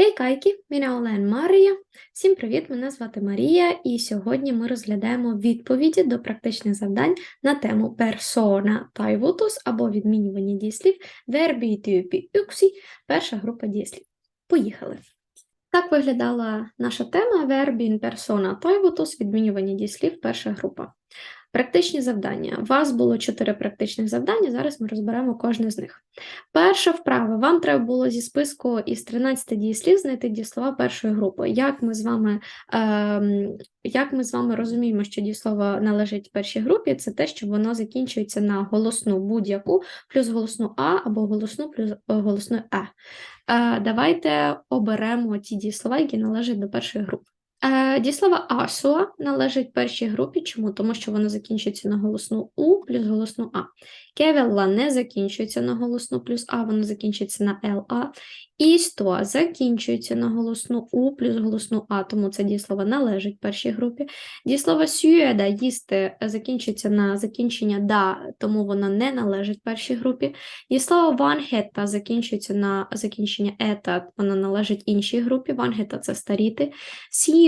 Хей, кайки! Мене Олен Марія. Всім привіт! Мене звати Марія, і сьогодні ми розглядаємо відповіді до практичних завдань на тему persona taivutus або відмінювання дієслів вербі тюпі юксі, перша група дієслів. Поїхали! Так виглядала наша тема вербі in persona taivutus, відмінювання дієслів, перша група. Практичні завдання. У вас було чотири практичних завдання, зараз ми розберемо кожне з них. Перша вправа. Вам треба було зі списку із 13 дієслів знайти дієслова першої групи. Як ми з вами, ем, як ми з вами розуміємо, що дієслово належить першій групі, це те, що воно закінчується на голосну будь-яку, плюс голосну А або голосну плюс е, голосну Е. Е, Давайте оберемо ті дієслова, які належать до першої групи. Е, Дієслово асуа належить першій групі. Чому? Тому що воно закінчується на голосну У плюс голосну А. Кевелла не закінчується на голосну плюс А, воно закінчується на ЛА. Істоа закінчується на голосну У плюс голосну А, тому це дієслово належить першій групі. Дієслово сюеда їсти закінчується на закінчення да, тому воно не належить першій групі. Дієслово вангета закінчується на закінчення ета, воно належить іншій групі. Вангета це старіти.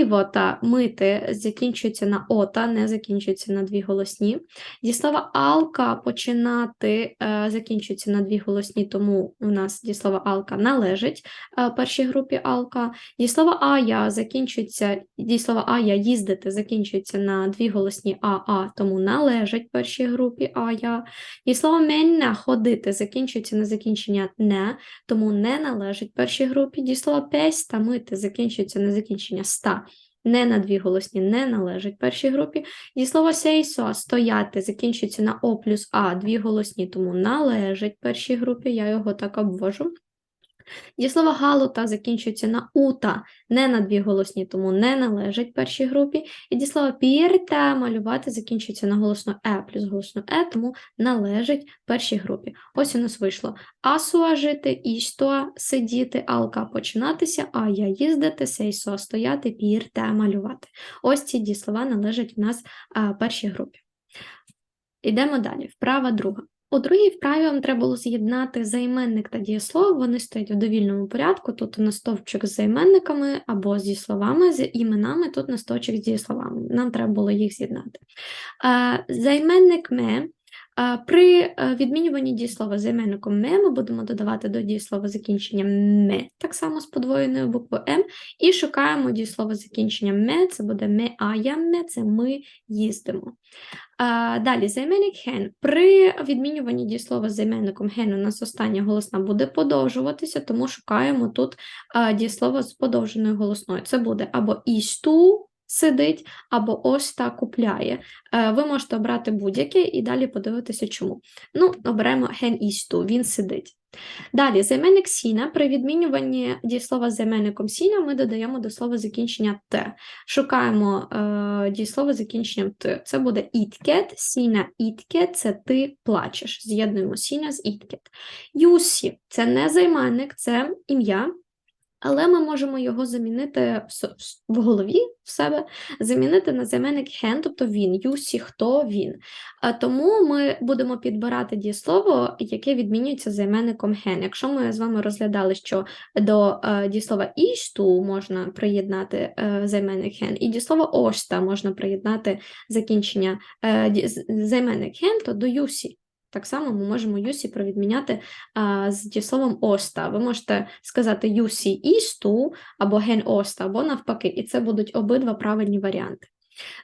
Сівота мити закінчується на ота, не закінчується на дві голосні. Дієслово алка починати е, закінчується на дві голосні, тому у нас дієслово алка належить е, першій групі алка. Дієслово ая закінчується, дієслово ая їздити закінчується на дві голосні аа, тому належить першій групі ая. Дієслово менна ходити закінчується на закінчення не, тому не належить першій групі. Дієслово песта мити закінчується на закінчення ста. Не на дві голосні не належить першій групі. І слово сейсо стояти закінчується на О плюс А, дві голосні, тому належить першій групі, я його так обвожу. Дієслово галута закінчується на ута, не на дві голосні, тому не належить першій групі. І дієслово пірте малювати закінчується на голосну е плюс голосну е, тому належить першій групі. Ось у нас вийшло асуа жити, іштуа сидіти, алка починатися, а я їздити, сейсо стояти, пірте малювати. Ось ці дієслова належать у нас а, першій групі. Йдемо далі. Вправа друга. У другій вправі вам треба було з'єднати займенник та дієслово, вони стоять в довільному порядку. Тут у нас стовпчик з займенниками або зі словами, з іменами, тут на стовпчик з дієсловами. Нам треба було їх з'єднати. Займенник ме. При відмінюванні дієслова займенником ме ми будемо додавати до дієслова закінчення ме, так само з подвоєною буквою М, і шукаємо дієслово закінчення ме, це буде ме аяме, це ми їздимо. Далі займенник ген. При відмінюванні дієслова з займенником ген у нас остання голосна буде подовжуватися, тому шукаємо тут дієслово з подовженою голосною. Це буде або істу сидить, або ось та купляє. Ви можете обрати будь-яке і далі подивитися, чому. Ну, оберемо ген істу, він сидить. Далі, займенник сіна. При відмінюванні дієслова з займенником сіна ми додаємо до слова закінчення т. Шукаємо е, дієслово з закінченням т. Це буде іткет, сіна іткет це ти плачеш. З'єднуємо сіна з іткет. Юсі це не займенник, це ім'я. Але ми можемо його замінити в голові в себе, замінити на займенник hen, тобто він, юсі, хто він. Тому ми будемо підбирати дієслово, яке відмінюється займенником hen. Якщо ми з вами розглядали, що до дієслова ішту можна приєднати е, займенник hen, і дієслово ошта можна приєднати закінчення е, займенник hen, то до юсі. Так само ми можемо юсі провідміняти а, з дієсловом оста. Ви можете сказати юсі істу або ген оста, або навпаки, і це будуть обидва правильні варіанти.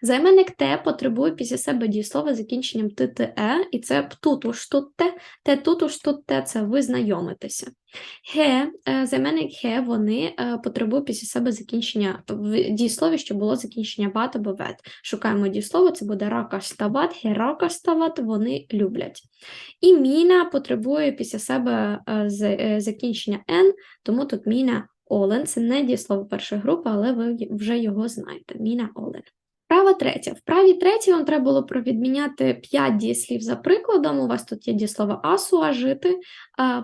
Займенник те потребує після себе дієслова закінченням ТТЕ, і це птутуш тут те, те тутуш тут те це ви знайомитеся. Ге, е, займенник ге, вони е, потребують після себе закінчення в дієслові, що було закінчення бат або вет. Шукаємо дієслово, це буде рака стават, герака вони люблять. І міна потребує після себе е, закінчення Н, тому тут міна Олен це не дієслово першої групи, але ви вже його знаєте. Міна Олен. Вправа третя. В праві третій вам треба було провідміняти 5 дієслів за прикладом. У вас тут є дієслово асуа жити,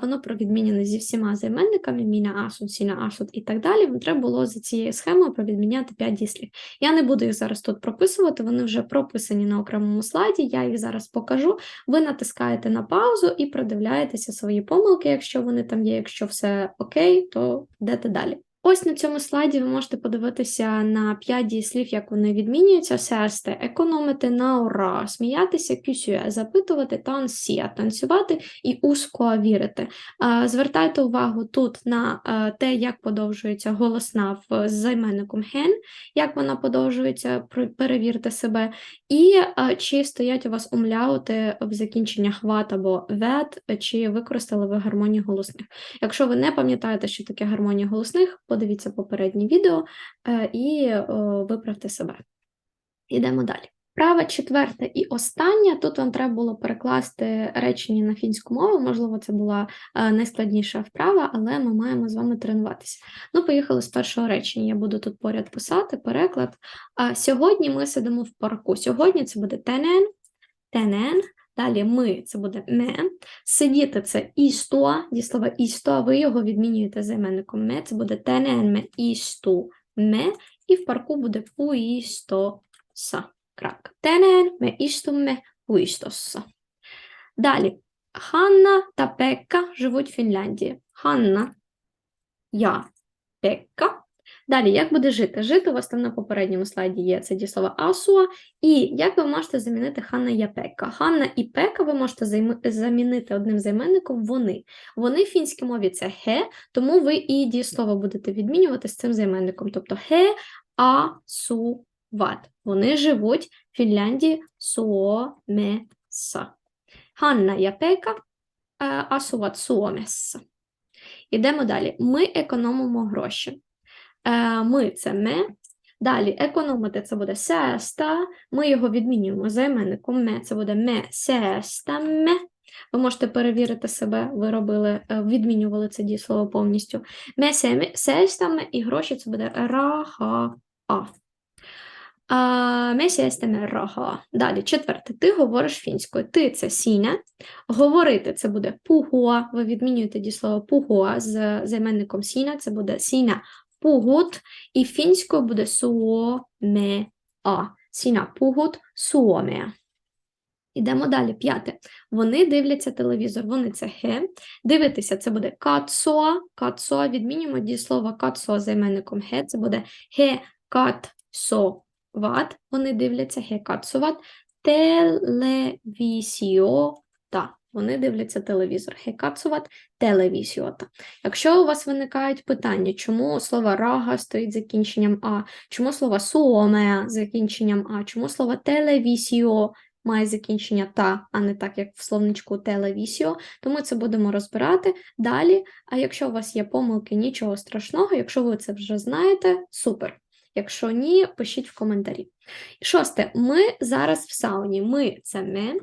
воно провідмінене зі всіма займенниками, міна асун, сіна асут і так далі. Вам треба було за цією схемою провідміняти 5 дієслів. Я не буду їх зараз тут прописувати, вони вже прописані на окремому слайді, я їх зараз покажу. Ви натискаєте на паузу і продивляєтеся свої помилки, якщо вони там є, якщо все окей, то йдете далі. Ось на цьому слайді ви можете подивитися на 5 дієслів, як вони відмінюються. Сесте, економити на ура, сміятися, кюсює, запитувати, тансія, танцювати і ускоа вірити. Звертайте увагу тут на е, те, як подовжується голосна з займенником ген, як вона подовжується, перевірте себе, і е, чи стоять у вас умляути в закінченнях ват або вет, чи використали ви гармонію голосних. Якщо ви не пам'ятаєте, що таке гармонія голосних, подивіться попереднє відео е, і е, виправте себе. Йдемо далі. Права четверте і останнє. Тут вам треба було перекласти речення на фінську мову. Можливо, це була е, найскладніша вправа, але ми маємо з вами тренуватися. Ну, поїхали з першого речення. Я буду тут поряд писати переклад. Сьогодні ми сидимо в парку. Сьогодні це буде тенен, тенен. Далі ми це буде ме. Сидіти це істо, дієслово істо, а ви його відмінюєте займенником ме, це буде тенен ме істу ме, і в парку буде пуісто са. Крапка. Тенен ме істуме пуістоса. Далі. Ханна та Пекка живуть в Фінляндії. Ханна, я, Пекка. Далі, як буде жити? Жити у вас там на попередньому слайді є це дієслово асуа. І як ви можете замінити Ханна і Пекка? Ханна і Пекка ви можете замінити одним займенником вони. Вони в фінській мові це хе, тому ви і дієслово будете відмінювати з цим займенником. Тобто хе, а, су, ват. Вони живуть в Фінляндії суомеса. Ханна і Пекка е, асуват суомеса. Ідемо далі. Ми економимо гроші. Е, Ми це ме. Далі економити це буде сеста. Ми його відмінюємо займенником ме. Це буде ме сеста ме. Ви можете перевірити себе, ви робили, е, відмінювали це дієслово повністю. Ме се- сестаме і гроші це буде раха. А, Ме сестаме раха. Далі, четверте. Ти говориш фінською. Ти це сіне. Говорити це буде пугуа. Ви відмінюєте дієслово пугуа з займенником сіна. Це буде сіна пугут. І фінською буде а. Сіна пугут суоме. Ідемо далі. П'яте. Вони дивляться телевізор. Вони це хе. Дивитися це буде катсоа. Катсоа. Відмінюємо дієслово катсоа займенником хе. Це буде хе катсоват. Вони дивляться хе катсоват. Телевізіота. Вони дивляться телевізор. Хе катсоват телевізіота. Якщо у вас виникають питання, чому слово рага стоїть закінченням а, чому слово суомеа закінченням а, чому слово телевізіо має закінчення та, а не так, як в словничку телевізіо, то ми це будемо розбирати далі. А якщо у вас є помилки, нічого страшного, якщо ви це вже знаєте, супер. Якщо ні, пишіть в коментарі. Шосте, ми зараз в сауні. Ми це ми.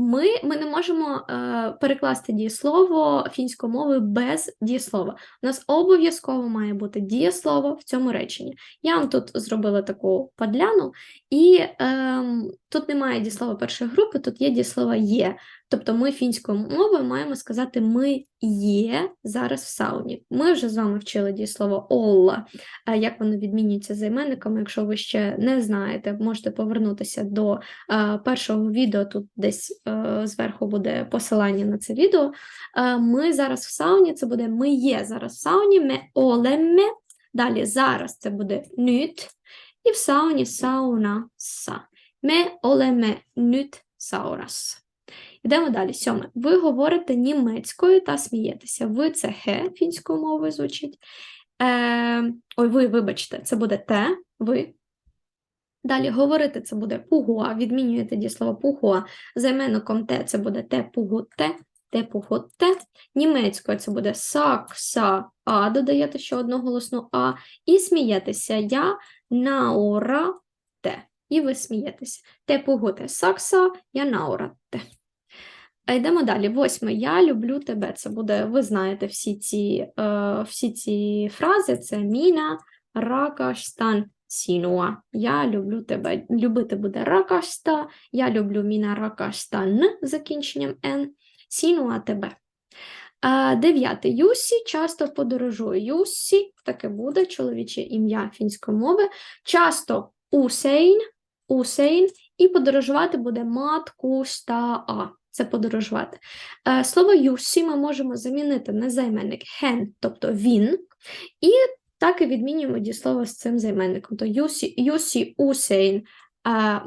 Ми, ми не можемо е, перекласти дієслово фінською мовою без дієслова. У нас обов'язково має бути дієслово в цьому реченні. Я вам тут зробила таку падляну, і е, тут немає дієслова першої групи, тут є дієслова є. Тобто ми фінською мовою маємо сказати ми є зараз в сауні. Ми вже з вами вчили дієслово олла, а як воно відмінюється займенниками. Якщо ви ще не знаєте, можете повернутися до е, першого відео, тут десь е, зверху буде посилання на це відео. Е, ми зараз в сауні, це буде ми є зараз в сауні, ми олеме. Далі зараз це буде nyt, і в сауні сауна са. Ми олеме nyt saunassa. Йдемо далі. Сьоме. Ви говорите німецькою та смієтеся. Ви це хе фінською мовою звучить. Е, ой, ви, вибачте, це буде те, ви. Далі говорити це буде пугуа, відмінюєте дієслово пугуа. Займенником те це буде те пугутте, те пугутте. Німецькою це буде сак, са, а, додаєте ще одну голосну а. І смієтеся я наура те. І ви смієтеся. Те пугуте сакса, я наурате. А йдемо далі. Восьме. Я люблю тебе. Це буде, ви знаєте всі ці, е, всі ці фрази. Це міна, ракаштан, сінуа. Я люблю тебе. Любити буде ракашта, я люблю міна ракаштан з закінченням н, сінуа тебе. А, Дев'яте. Юсі часто подорожує. Юсі, таке буде чоловіче ім'я фінської мови. Часто усейн, усейн, і подорожувати буде маткуста-а. Це подорожувати. Е, Слово юсі ми можемо замінити на займенник hen, тобто він, і так і відмінюємо дієслово з цим займенником. То Юсі, Юсі Усейн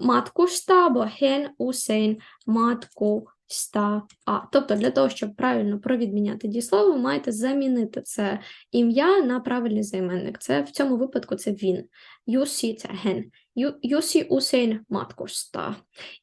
матку штабу, Хен Усейн матку ста. А. Тобто для того, щоб правильно провідміняти дієслово, ви маєте замінити це ім'я на правильний займенник. Це в цьому випадку це він. Юсі це ген. Юсі Усейн матку ста.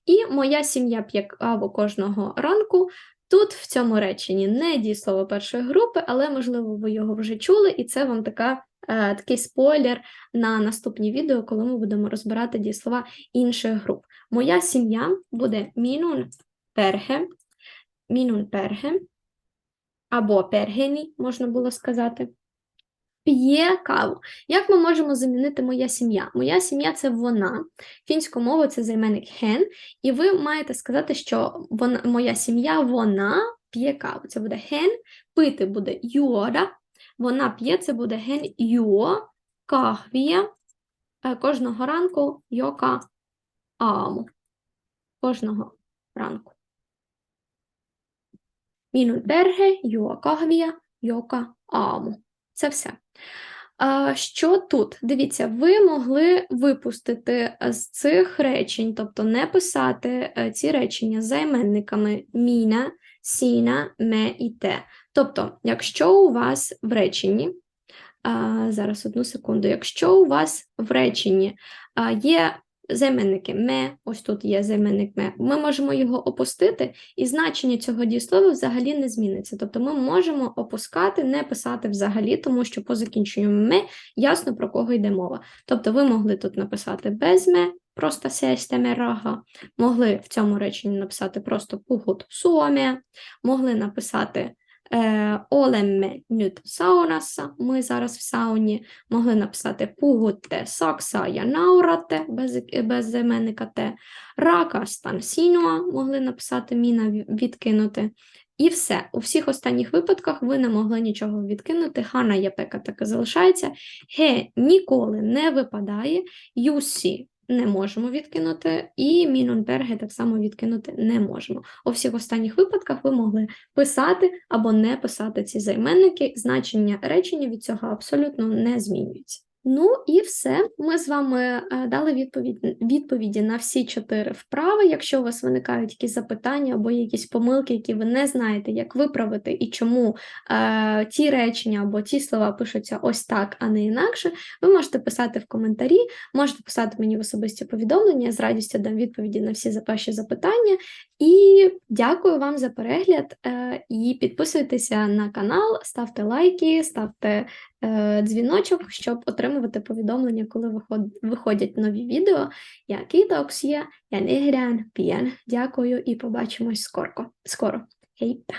І моя сім'я п'є каву кожного ранку. Тут в цьому реченні не дієслово першої групи, але можливо ви його вже чули, і це вам така, е, такий спойлер на наступні відео, коли ми будемо розбирати дієслова інших груп. Моя сім'я буде мінун перге, мінун перге, або пергені, можна було сказати. П'є каву. Як ми можемо замінити моя сім'я? Моя сім'я це вона. Фінською мовою це займенник hen, і ви маєте сказати, що вона, моя сім'я вона п'є каву. Це буде hen, пити буде юора, вона п'є, це буде gen юо, кахвія, е, кожного ранку йока аму. Кожного ранку. Мінут берге, юо кахвія, йока аму. Це все. Що тут? Дивіться, ви могли випустити з цих речень, тобто не писати е, ці речення займенниками міна, сіна, ме і те. Тобто, якщо у вас в реченні, зараз одну секунду, якщо у вас в реченні є займенники ме, ось тут є займенник ме, ми можемо його опустити, і значення цього дієслова взагалі не зміниться. Тобто ми можемо опускати, не писати взагалі, тому що по закінченню ме ясно про кого йде мова. Тобто ви могли тут написати без ме, просто рага, могли в цьому реченні написати просто пугут суоме, могли написати олemme nyt saunassa, ми зараз в сауні, могли написати puhutte saksaa ja nauratte, без, без займенника те, rakastan sinua, могли написати міна відкинути. І все. У всіх останніх випадках ви не могли нічого відкинути. Хана Япека так і залишається. Ге ніколи не випадає. Юсі не можемо відкинути, і Мінунберге так само відкинути не можемо. У всіх останніх випадках ви могли писати або не писати ці займенники. Значення речення від цього абсолютно не змінюється. Ну і все. Ми з вами е, дали відповідь, відповіді на всі чотири вправи. Якщо у вас виникають якісь запитання або якісь помилки, які ви не знаєте, як виправити і чому е, ті речення або ті слова пишуться ось так, а не інакше, ви можете писати в коментарі, можете писати мені в особисті повідомлення. Я з радістю дам відповіді на всі ваші запитання. І дякую вам за перегляд. е, І підписуйтеся на канал, ставте лайки, ставте е, дзвіночок, щоб отримувати повідомлення, коли виходять нові відео. Я Кітоксія, я Нігрян П'єн. Дякую і побачимось скоро. скоро. Хейпа!